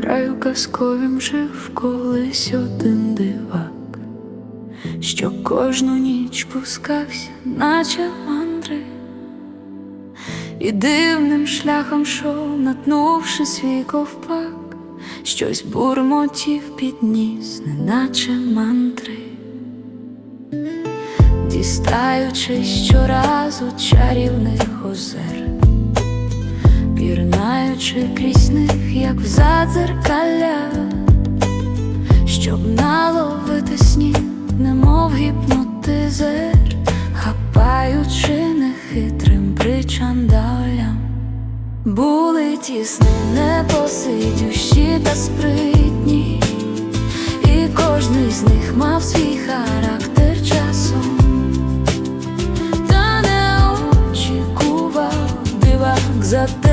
краю казковім жив колись один дивак, що кожну ніч пускався, наче мандри, і дивним шляхом шов, натнувши свій ковпак, щось бурмотів підніс, неначе мантри. Дістаючи щоразу чарівних озер, пірнаючи крізь них, як в задзеркалля, щоб наловити сніг, немов гіпнотизер, хапаючи нехитрим причандалям. Були тісні, непосидющі та спритні, і кожний з них мав свій характер часом. Та не очікував дивак за теплатні,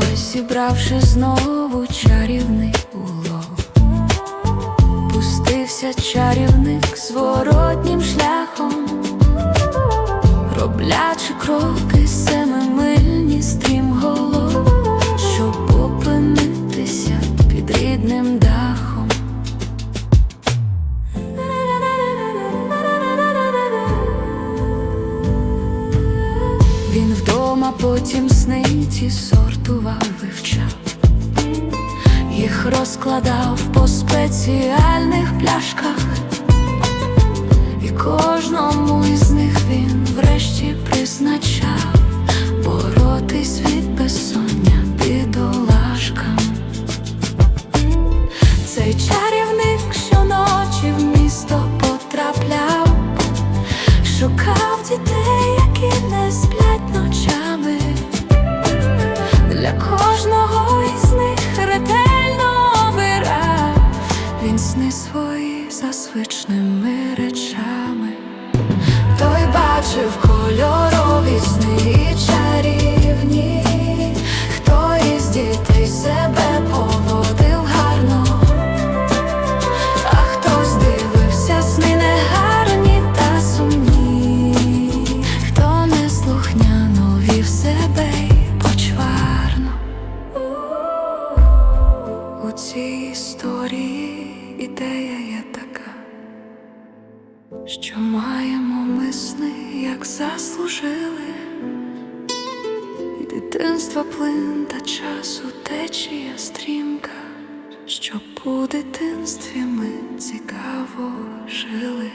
ось зібравши знову чарівний улов, пустився чарівник зворотнім шляхом, роблячи кроки семимильні стрімголов, щоб опинитися під рідним дахом. Він вдома потім сниті сортував, вивчав, їх розкладав по спеціальних пляшках, він сни свої за звичними речами. Той бачив що маємо ми сни, як заслужили, і дитинства плин та часу течія стрімка, щоб у дитинстві ми цікаво жили.